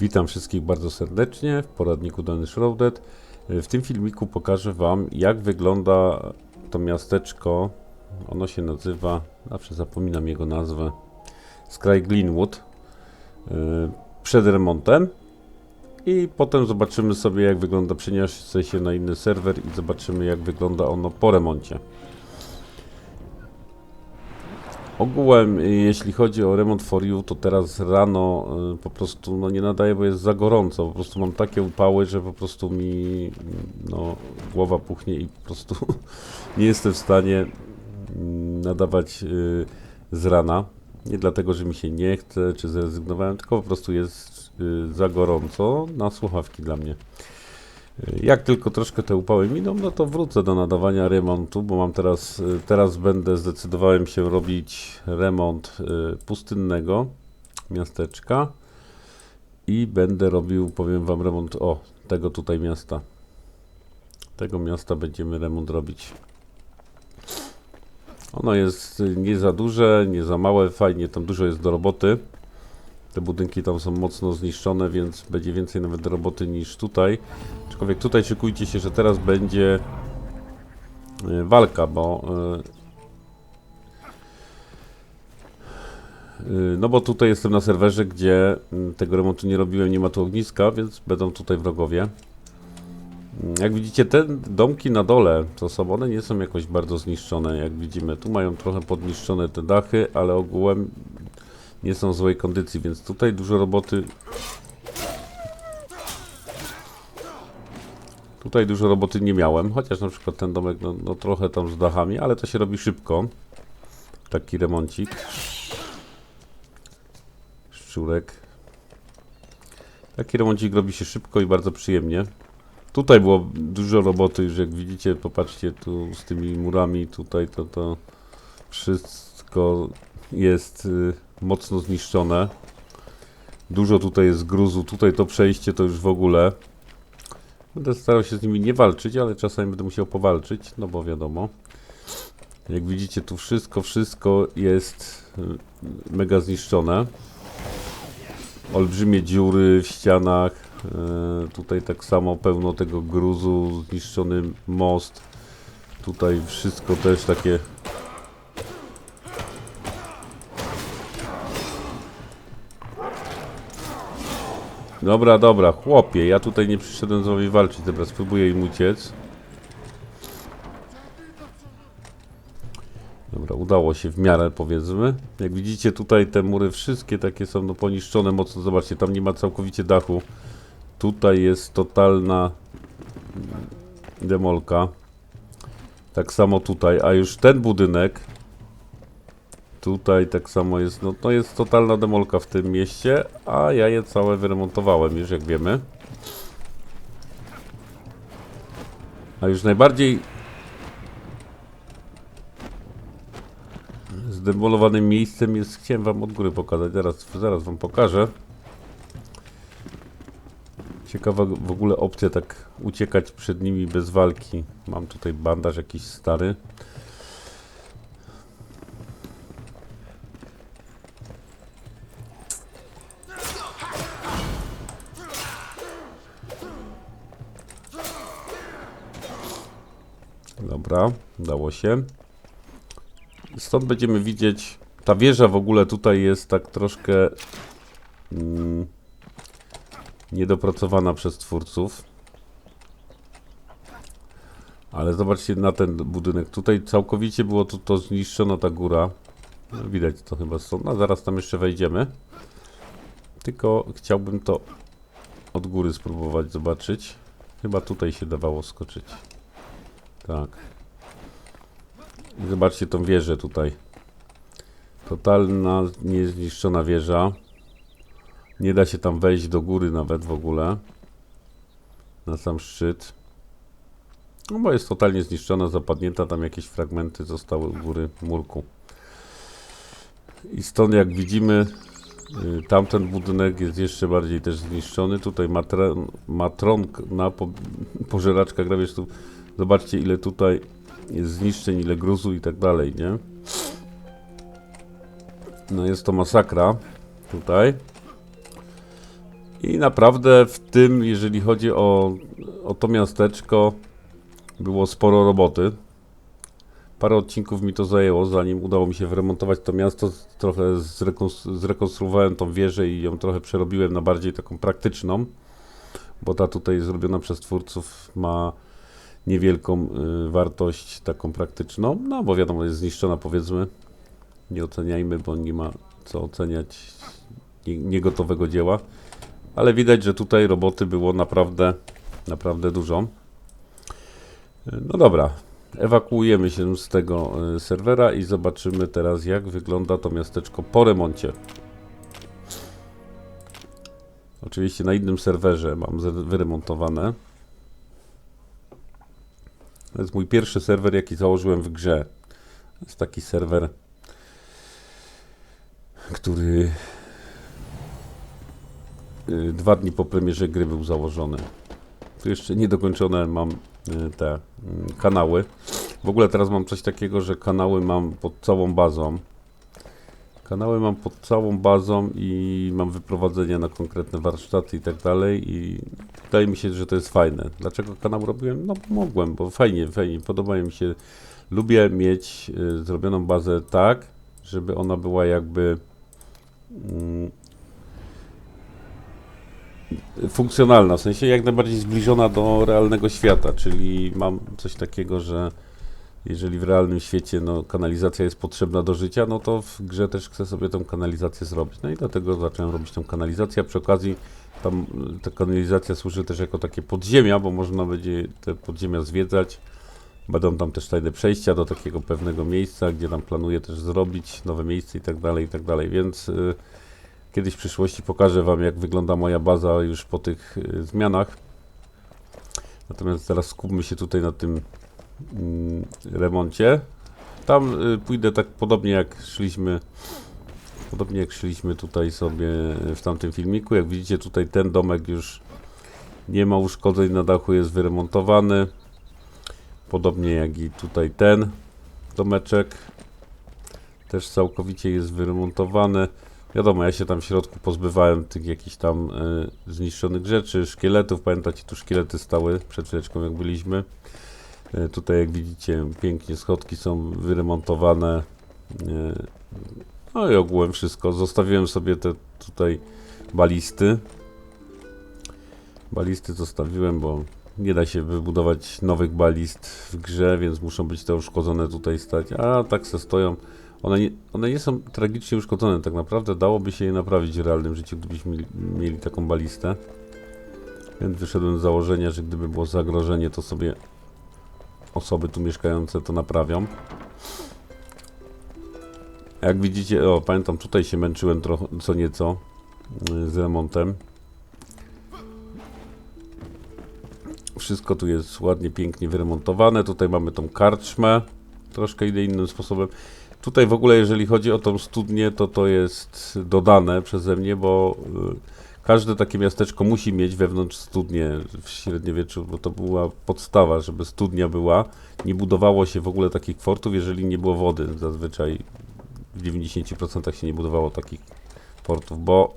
Witam wszystkich bardzo serdecznie w poradniku Dany Shrouded. W tym filmiku pokażę Wam, jak wygląda to miasteczko. Ono się nazywa, zawsze zapominam jego nazwę, Sky Glenwood. yy, Przed remontem. I potem zobaczymy sobie, jak wygląda, przeniosę się na inny serwer i zobaczymy, jak wygląda ono po remoncie. Ogółem, y, jeśli chodzi o remont for you, to teraz rano y, po prostu no, nie nadaje, bo jest za gorąco. Po prostu mam takie upały, że po prostu mi no, głowa puchnie i po prostu nie jestem w stanie mm, nadawać y, z rana. Nie dlatego, że mi się nie chce, czy zrezygnowałem, tylko po prostu jest za gorąco na słuchawki dla mnie. Jak tylko troszkę te upały miną, no to wrócę do nadawania remontu, bo mam teraz, y, teraz będę, zdecydowałem się robić remont y, pustynnego miasteczka i będę robił, powiem wam, remont, o, tego tutaj miasta. Tego miasta będziemy remont robić. Ono jest y, nie za duże, nie za małe, fajnie, tam dużo jest do roboty. Te budynki tam są mocno zniszczone, więc będzie więcej nawet roboty niż tutaj. Aczkolwiek tutaj szykujcie się, że teraz będzie y, walka, bo y, y, no bo tutaj jestem na serwerze, gdzie tego remontu nie robiłem, nie ma tu ogniska, więc będą tutaj wrogowie. Mm, Jak widzicie, te domki na dole, to są one nie są jakoś bardzo zniszczone, jak widzimy. Tu mają trochę podniszczone te dachy, ale ogółem nie są w złej kondycji, więc tutaj dużo roboty. Tutaj dużo roboty nie miałem, chociaż na przykład ten domek, no, no trochę tam z dachami, ale to się robi szybko. Taki remoncik. Szczurek. Taki remoncik robi się szybko i bardzo przyjemnie. Tutaj było dużo roboty, już jak widzicie, popatrzcie tu z tymi murami, tutaj to, to wszystko jest y, mocno zniszczone. Dużo tutaj jest gruzu, tutaj to przejście to już w ogóle. Będę starał się z nimi nie walczyć, ale czasami będę musiał powalczyć, no bo wiadomo. Jak widzicie, tu wszystko, wszystko jest y, mega zniszczone. Olbrzymie dziury w ścianach. y, Tutaj tak samo pełno tego gruzu, zniszczony most. Tutaj wszystko też takie Dobra, dobra, chłopie, ja tutaj nie przyszedłem z wami walczyć, dobra, spróbuję im uciec. Dobra, udało się w miarę, powiedzmy. Jak widzicie, tutaj te mury wszystkie takie są no, poniszczone mocno, zobaczcie, tam nie ma całkowicie dachu. Tutaj jest totalna mm, demolka. Tak samo tutaj, a już ten budynek Tutaj tak samo jest, no to jest totalna demolka w tym mieście, a ja je całe wyremontowałem już jak wiemy. A już najbardziej zdemolowanym miejscem jest, chciałem wam od góry pokazać, zaraz, zaraz wam pokażę. Ciekawa w ogóle opcja tak uciekać przed nimi bez walki. Mam tutaj bandaż jakiś stary. Dobra, udało się. Stąd będziemy widzieć, ta wieża w ogóle tutaj jest tak troszkę mm, niedopracowana przez twórców. Ale zobaczcie na ten budynek. Tutaj całkowicie było to, to zniszczona ta góra. No, widać to chyba stąd. A zaraz tam jeszcze wejdziemy. Tylko chciałbym to od góry spróbować zobaczyć. Chyba tutaj się dawało skoczyć. Tak. Zobaczcie tą wieżę tutaj. Totalna, niezniszczona wieża. Nie da się tam wejść do góry nawet w ogóle. Na sam szczyt. No bo jest totalnie zniszczona, zapadnięta. Tam jakieś fragmenty zostały u góry murku. I stąd jak widzimy, y, tamten budynek jest jeszcze bardziej też zniszczony. Tutaj matra, matronka, po, pożeraczka gra, wiesz, tu Zobaczcie, ile tutaj jest zniszczeń, ile gruzu i tak dalej, nie? No jest to masakra tutaj. I naprawdę w tym, jeżeli chodzi o, o to miasteczko, było sporo roboty. Parę odcinków mi to zajęło, zanim udało mi się wyremontować to miasto. Trochę zrekons- zrekonstruowałem tą wieżę i ją trochę przerobiłem na bardziej taką praktyczną, bo ta tutaj zrobiona przez twórców ma niewielką y, wartość taką praktyczną. No bo wiadomo, jest zniszczona powiedzmy. Nie oceniajmy, bo nie ma co oceniać nie- niegotowego dzieła. Ale widać, że tutaj roboty było naprawdę, naprawdę dużo. No dobra, ewakuujemy się z tego e, serwera i zobaczymy teraz, jak wygląda to miasteczko po remoncie. Oczywiście na innym serwerze mam wyremontowane. To jest mój pierwszy serwer, jaki założyłem w grze. To jest taki serwer, który y, dwa dni po premierze gry był założony. Tu jeszcze niedokończone mam y, te mm, kanały. W ogóle teraz mam coś takiego, że kanały mam pod całą bazą. Kanały mam pod całą bazą i mam wyprowadzenia na konkretne warsztaty i tak dalej i wydaje mi się, że to jest fajne. Dlaczego kanał robiłem? No mogłem, bo fajnie, fajnie, podobają mi się. Lubię mieć y, zrobioną bazę tak, żeby ona była jakby mm, funkcjonalna, w sensie jak najbardziej zbliżona do realnego świata, czyli mam coś takiego, że jeżeli w realnym świecie no, kanalizacja jest potrzebna do życia, no to w grze też chcę sobie tą kanalizację zrobić. No i dlatego zacząłem robić tą kanalizację. a Przy okazji tam y, ta kanalizacja służy też jako takie podziemia, bo można będzie te podziemia zwiedzać. Będą tam też tajne przejścia do takiego pewnego miejsca, gdzie tam planuję też zrobić nowe miejsce i tak dalej, i tak dalej. Więc y, kiedyś w przyszłości pokażę Wam, jak wygląda moja baza już po tych y, zmianach. Natomiast teraz skupmy się tutaj na tym remoncie. Tam y, pójdę tak podobnie jak szliśmy podobnie jak szliśmy tutaj sobie w tamtym filmiku. Jak widzicie tutaj ten domek już nie ma uszkodzeń na dachu, jest wyremontowany. Podobnie jak i tutaj ten domeczek też całkowicie jest wyremontowany. Wiadomo, ja się tam w środku pozbywałem tych jakichś tam y, zniszczonych rzeczy, szkieletów. Pamiętacie, tu szkielety stały przed chwileczką jak byliśmy. E, Tutaj jak widzicie pięknie schodki są wyremontowane. E, No i ogółem wszystko. Zostawiłem sobie te tutaj balisty. Balisty zostawiłem, bo nie da się wybudować nowych balist w grze, więc muszą być te uszkodzone tutaj stać. A tak se stoją. One nie, one nie są tragicznie uszkodzone. Tak naprawdę dałoby się je naprawić w realnym życiu, gdybyśmy mieli, mieli taką balistę. Więc wyszedłem z założenia, że gdyby było zagrożenie, to sobie osoby tu mieszkające to naprawią. Jak widzicie, o pamiętam, tutaj się męczyłem trochę, co nieco y, z remontem. Wszystko tu jest ładnie, pięknie wyremontowane. Tutaj mamy tą karczmę, troszkę idę innym sposobem. Tutaj w ogóle, jeżeli chodzi o tą studnię, to to jest dodane przeze mnie, bo y, każde takie miasteczko musi mieć wewnątrz studnię w średniowieczu, bo to była podstawa, żeby studnia była. Nie budowało się w ogóle takich fortów, jeżeli nie było wody. Zazwyczaj w 90% się nie budowało takich fortów, bo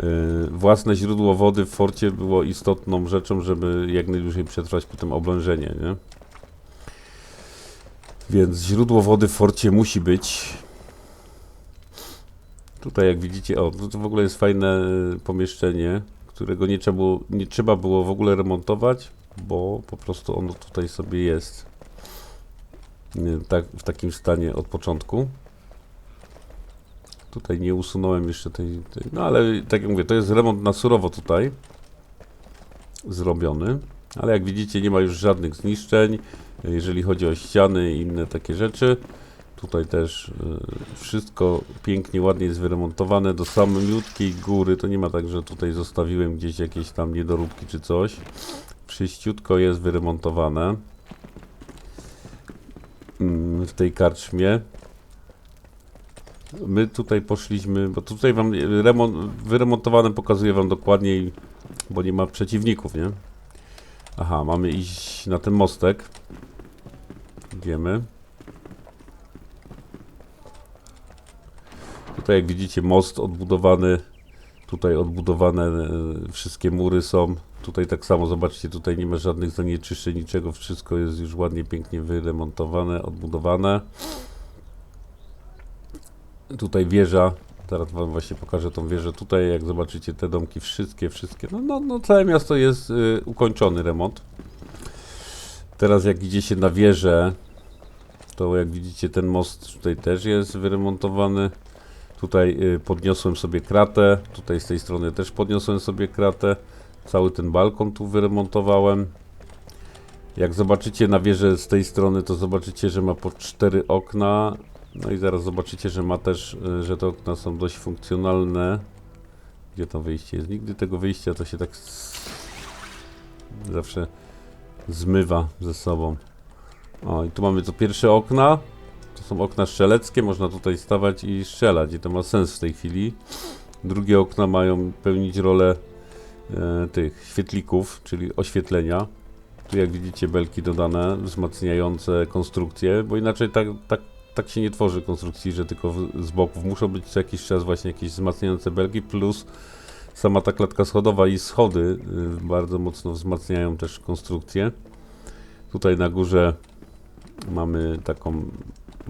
y, własne źródło wody w forcie było istotną rzeczą, żeby jak najdłużej przetrwać potem oblężenie, nie? Więc źródło wody w forcie musi być. Tutaj jak widzicie, o, to, w ogóle jest fajne y, pomieszczenie, którego nie trzeba, było, nie trzeba było w ogóle remontować, bo po prostu ono tutaj sobie jest y, tak, w takim stanie od początku. Tutaj nie usunąłem jeszcze tej, tej. No ale tak jak mówię, to jest remont na surowo tutaj zrobiony. Ale jak widzicie, nie ma już żadnych zniszczeń, jeżeli chodzi o ściany i inne takie rzeczy. Tutaj też y, wszystko pięknie, ładnie jest wyremontowane do samiutkiej góry. To nie ma tak, że tutaj zostawiłem gdzieś jakieś tam niedoróbki czy coś. Wszyściutko jest wyremontowane mm, w tej karczmie. My tutaj poszliśmy, bo tutaj wam y, remont, wyremontowane pokazuję wam dokładniej, bo nie ma przeciwników, nie? Aha, mamy iść na ten mostek. Idziemy. Jak widzicie most odbudowany. Tutaj odbudowane e, wszystkie mury są. Tutaj tak samo, zobaczcie, tutaj nie ma żadnych zanieczyszczeń, niczego. Wszystko jest już ładnie, pięknie wyremontowane, odbudowane. Tutaj wieża. Teraz wam właśnie pokażę tą wieżę. Tutaj jak zobaczycie te domki, wszystkie, wszystkie. No, no, no całe miasto jest y, ukończony remont. Teraz jak idzie się na wieżę, to jak widzicie ten most tutaj też jest wyremontowany. Tutaj y, podniosłem sobie kratę, tutaj z tej strony też podniosłem sobie kratę. Cały ten balkon tu wyremontowałem. Jak zobaczycie na wieżę z tej strony, to zobaczycie, że ma po cztery okna. No i zaraz zobaczycie, że ma też, y, że te okna są dość funkcjonalne. Gdzie to wyjście jest? Nigdy tego wyjścia to się tak zawsze zmywa ze sobą. O, i tu mamy to pierwsze okna. Są okna strzeleckie, można tutaj stawać i strzelać i to ma sens w tej chwili. Drugie okna mają pełnić rolę e, tych świetlików, czyli oświetlenia. Tu jak widzicie belki dodane, wzmacniające konstrukcję, bo inaczej tak, tak, tak się nie tworzy konstrukcji, że tylko w, z boków muszą być co jakiś czas właśnie jakieś wzmacniające belki, plus sama ta klatka schodowa i schody y, bardzo mocno wzmacniają też konstrukcję. Tutaj na górze mamy taką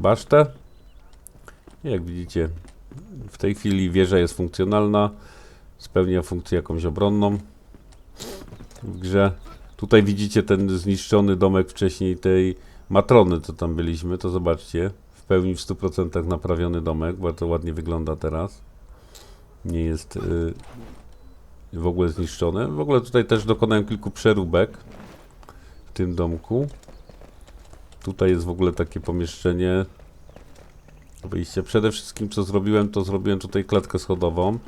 basztę. Jak widzicie, w tej chwili wieża jest funkcjonalna, spełnia funkcję jakąś obronną w grze. Tutaj widzicie ten zniszczony domek wcześniej tej matrony, co tam byliśmy, to zobaczcie, w pełni w 100% naprawiony domek, bardzo ładnie wygląda teraz. Nie jest y, w ogóle zniszczony. W ogóle tutaj też dokonałem kilku przeróbek w tym domku. Tutaj jest w ogóle takie pomieszczenie wyjście. Przede wszystkim co zrobiłem, to zrobiłem tutaj klatkę schodową,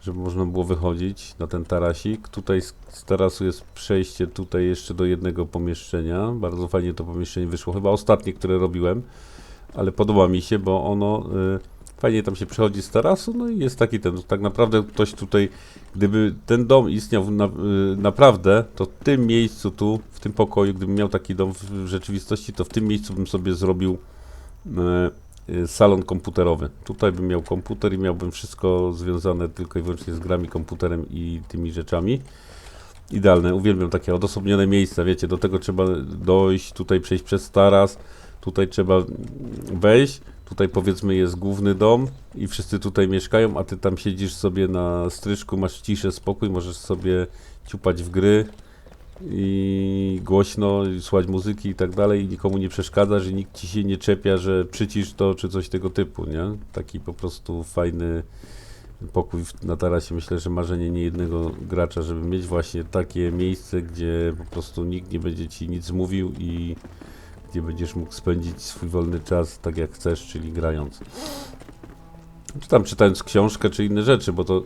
żeby można było wychodzić na ten tarasik. Tutaj z, tarasu jest przejście tutaj jeszcze do jednego pomieszczenia. Bardzo fajnie to pomieszczenie wyszło. Chyba ostatnie, które robiłem, ale podoba mi się, bo ono y, fajnie tam się przechodzi z tarasu, no i jest taki ten, tak naprawdę ktoś tutaj, gdyby ten dom istniał na, y, naprawdę, to w tym miejscu tu, w tym pokoju, gdybym miał taki dom w, rzeczywistości, to w tym miejscu bym sobie zrobił y, y, salon komputerowy. Tutaj bym miał komputer i miałbym wszystko związane tylko i wyłącznie z grami, komputerem i tymi rzeczami. Idealne, uwielbiam takie odosobnione miejsca, wiecie, do tego trzeba dojść, tutaj przejść przez taras, tutaj trzeba wejść, tutaj powiedzmy jest główny dom i wszyscy tutaj mieszkają, a ty tam siedzisz sobie na stryczku, masz ciszę, spokój, możesz sobie ciupać w gry i głośno, i słuchać muzyki i tak dalej i nikomu nie przeszkadzasz i nikt ci się nie czepia, że przycisz to czy coś tego typu, nie? Taki po prostu fajny pokój na tarasie. Myślę, że marzenie niejednego gracza, żeby mieć właśnie takie miejsce, gdzie po prostu nikt nie będzie ci nic mówił i gdzie będziesz mógł spędzić swój wolny czas tak jak chcesz, czyli grając. Czy tam czytając książkę, czy inne rzeczy, bo to,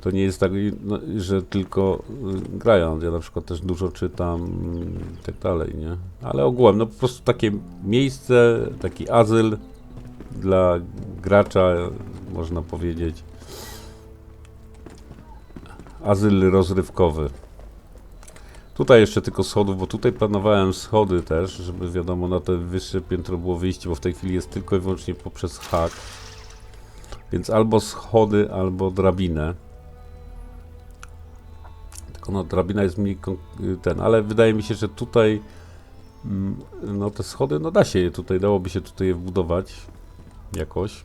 to nie jest tak, no, że tylko y, grając. Ja na przykład też dużo czytam i tak dalej, nie? Ale ogółem, no po prostu takie miejsce, taki azyl dla gracza, można powiedzieć. Azyl rozrywkowy. Tutaj jeszcze tylko schodów, bo tutaj planowałem schody też, żeby wiadomo na te wyższe piętro było wyjście, bo w tej chwili jest tylko i wyłącznie poprzez hak. Więc albo schody, albo drabinę. Tylko no drabina jest mniej kon- ten, ale wydaje mi się, że tutaj mm, no te schody, no da się je tutaj, dałoby się tutaj je wbudować jakoś.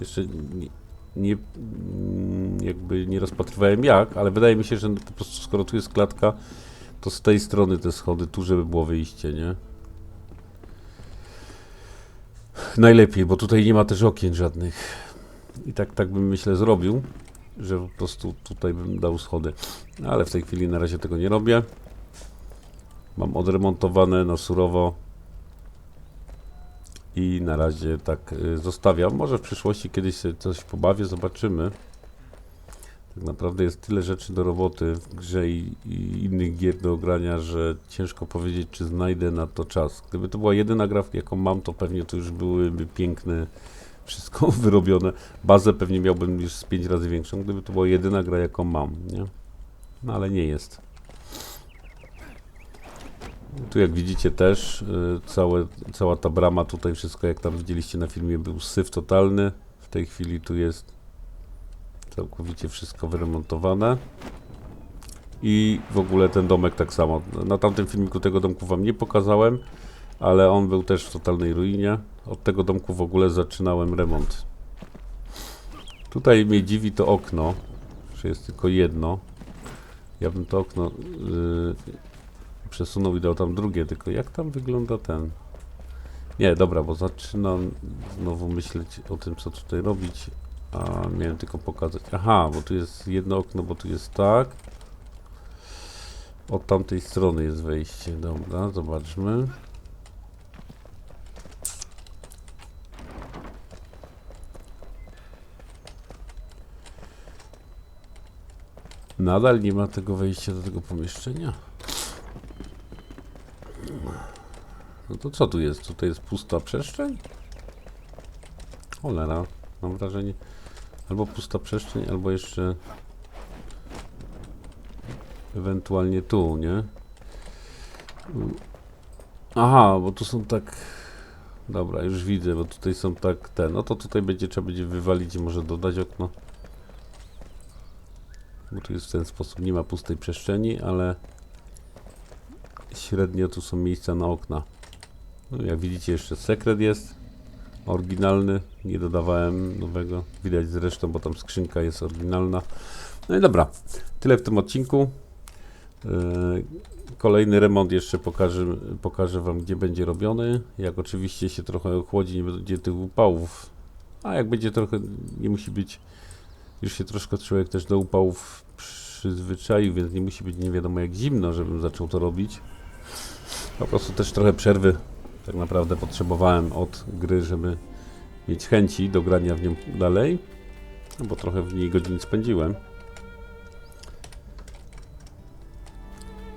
Jeszcze nie, nie, mm, jakby nie rozpatrywałem jak, ale wydaje mi się, że po prostu skoro tu jest klatka, to z tej strony te schody, tu żeby było wyjście, nie? Najlepiej, bo tutaj nie ma też okien żadnych. I tak, tak bym myślę zrobił, że po prostu tutaj bym dał schody. Ale w tej chwili na razie tego nie robię. Mam odremontowane na surowo. I na razie tak y, zostawiam. Może w przyszłości kiedyś coś pobawię, zobaczymy. Tak naprawdę jest tyle rzeczy do roboty w grze i, i innych gier do grania, że ciężko powiedzieć, czy znajdę na to czas. Gdyby to była jedyna gra, jaką mam, to pewnie to już byłyby piękne, wszystko wyrobione. Bazę pewnie miałbym już z 5 razy większą, gdyby to była jedyna gra, jaką mam, nie? No ale nie jest. Tu jak widzicie też y, całe, cała ta brama tutaj, wszystko jak tam widzieliście na filmie był syf totalny. W tej chwili tu jest Całkowicie wszystko wyremontowane. I w ogóle ten domek tak samo. Na tamtym filmiku tego domku wam nie pokazałem, ale on był też w totalnej ruinie. Od tego domku w ogóle zaczynałem remont. Tutaj mnie dziwi to okno, że jest tylko jedno. Ja bym to okno yy, przesunął i dał tam drugie, tylko jak tam wygląda ten? Nie, dobra, bo zaczynam znowu myśleć o tym, co tutaj robić, a miałem tylko pokazać. Aha, bo tu jest jedno okno, bo tu jest tak. Od tamtej strony jest wejście. Dobra, zobaczmy. Nadal nie ma tego wejścia do tego pomieszczenia. No to co tu jest? Tutaj jest pusta przestrzeń? Cholera, mam wrażenie. Albo pusta przestrzeń, albo jeszcze ewentualnie tu, nie? Aha, bo tu są tak... Dobra, już widzę, bo tutaj są tak te. No to tutaj będzie trzeba będzie wywalić i może dodać okno. Bo tu jest w ten sposób, nie ma pustej przestrzeni, ale średnio tu są miejsca na okna. No, jak widzicie jeszcze sekret jest oryginalny, nie dodawałem nowego, widać zresztą, bo tam skrzynka jest oryginalna. No i dobra, tyle w tym odcinku. Yy, Kolejny remont jeszcze pokażę, pokażę Wam, gdzie będzie robiony. Jak oczywiście się trochę ochłodzi, nie będzie tych upałów. A jak będzie trochę, nie musi być, już się troszkę człowiek też do upałów przyzwyczaił, więc nie musi być nie wiadomo jak zimno, żebym zaczął to robić. Po prostu też trochę przerwy tak naprawdę potrzebowałem od gry, żeby mieć chęci do grania w nią dalej. No bo trochę w niej godzin spędziłem.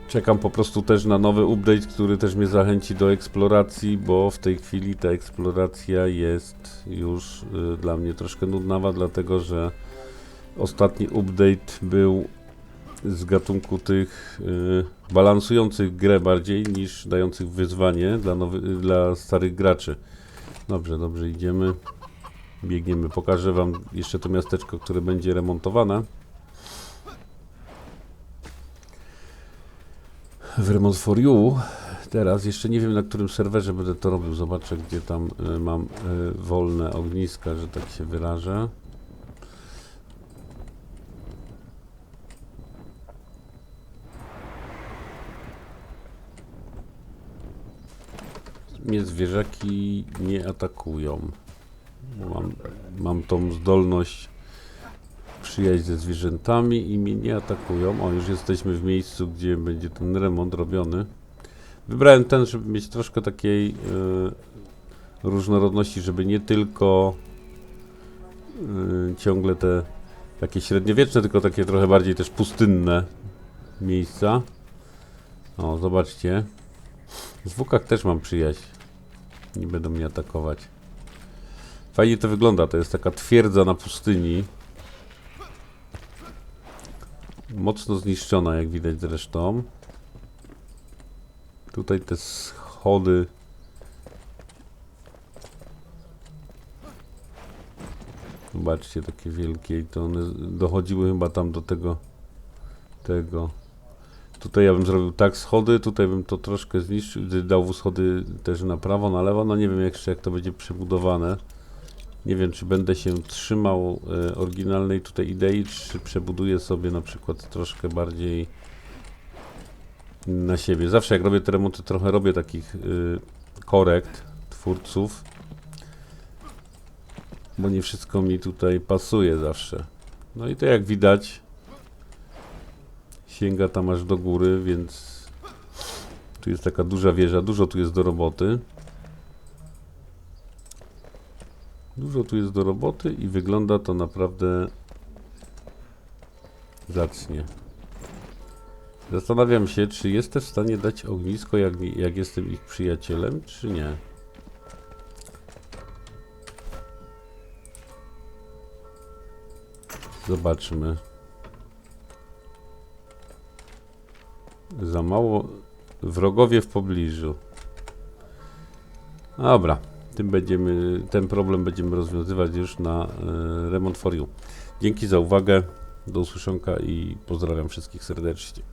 Czekam po prostu też na nowy update, który też mnie zachęci do eksploracji, bo w tej chwili ta eksploracja jest już y, dla mnie troszkę nudnawa, dlatego że ostatni update był z gatunku tych y, balansujących grę bardziej niż dających wyzwanie dla, nowy, dla starych graczy. Dobrze, dobrze idziemy. Biegniemy. Pokażę Wam jeszcze to miasteczko, które będzie remontowane. w Remont for You. Teraz jeszcze nie wiem na którym serwerze będę to robił. Zobaczę gdzie tam y, mam y, wolne ogniska, że tak się wyrażę. Mnie zwierzaki nie atakują. Mam, mam tą zdolność przyjaźń ze zwierzętami i mnie nie atakują. O, już jesteśmy w miejscu, gdzie będzie ten remont robiony. Wybrałem ten, żeby mieć troszkę takiej y, różnorodności, żeby nie tylko y, ciągle te takie średniowieczne, tylko takie trochę bardziej też pustynne miejsca. O, zobaczcie. W zwłokach też mam przyjaźń. Nie będą mnie atakować. Fajnie to wygląda, to jest taka twierdza na pustyni. Mocno zniszczona, jak widać zresztą. Tutaj te schody. Zobaczcie, takie wielkie. I to one dochodziły chyba tam do tego. Tego. Tutaj ja bym zrobił tak schody, tutaj bym to troszkę zniszczył, dał schody też na prawo, na lewo. No nie wiem jeszcze jak to będzie przebudowane. Nie wiem, czy będę się trzymał e, oryginalnej tutaj idei, czy przebuduję sobie na przykład troszkę bardziej na siebie. Zawsze jak robię te remonty, trochę robię takich y, korekt twórców, bo nie wszystko mi tutaj pasuje zawsze. No i to jak widać, sięga tam aż do góry, więc tu jest taka duża wieża, dużo tu jest do roboty. Dużo tu jest do roboty i wygląda to naprawdę zacnie. Zastanawiam się, czy jestem w stanie dać ognisko, jak, jak jestem ich przyjacielem, czy nie. Zobaczmy. Za mało wrogowie w pobliżu. Dobra, tym będziemy, ten problem będziemy rozwiązywać już na e, Remont for You. Dzięki za uwagę, do usłyszonka i pozdrawiam wszystkich serdecznie.